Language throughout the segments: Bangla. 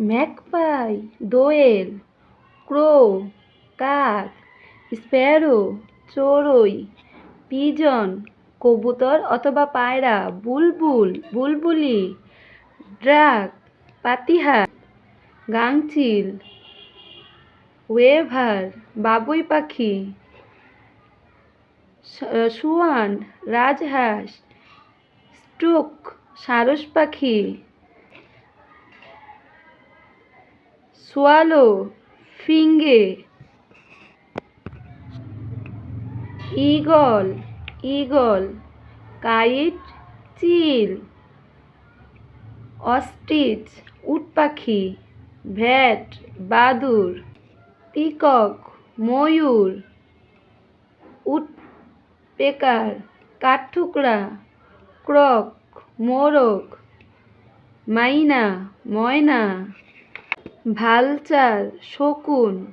ম্যাকপাই, দোয়েল, ক্রো, কাক, স্প্যারো, চড়ুই, পিজন, কবুতর অথবা পায়রা, বুলবুল, বুলবুলি, ড্রাক পাতিহাঁস গাংচিল, ওয়েভার, বাবুই পাখি, স- শুয়ান রাজহাঁস স্টুক সারস পাখি। সোয়ালো, ফিঙ্গে, ঈগল ঈগল, কাইট, চিল অস্ট্রিচ উটপাখি, ভ্যাট, বাদুর, পিকক, ময়ূর উট পেকার কাঠঠুকরা, ক্রক, মোরগ, মাইনা, ময়না ভালচার শকুন।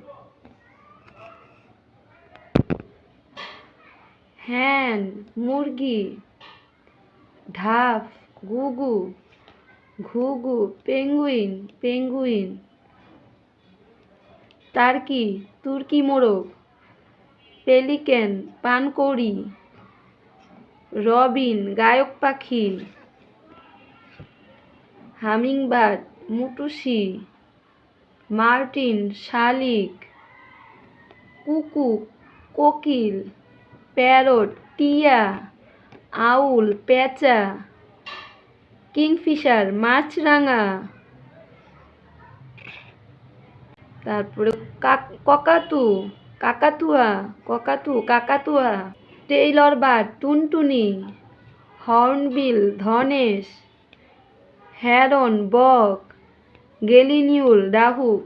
হ্যান, মুরগি। ঢাফ গুগু ঘুঘু, পেঙ্গুইন পেঙ্গুইন। টার্কি, তুর্কি মোরগ। পেলিকেন, পানকৌড়ি। রবিন, গায়ক পাখি। হামিংবার্ড, মুটুসি। মার্টিন, শালিক কুকু কোকিল, প্যারট, টিয়া, আউল পেঁচা কিংফিশার, মাছরাঙা, তারপরে কাক- ককাতু, কাকাতুয়া ককাতু, কাকাতুয়া, টেইলর বার্ড, টুনটুনি, হর্নবিল, ধনেশ, হ্যারন, বক গেলিনিউল ডাহুক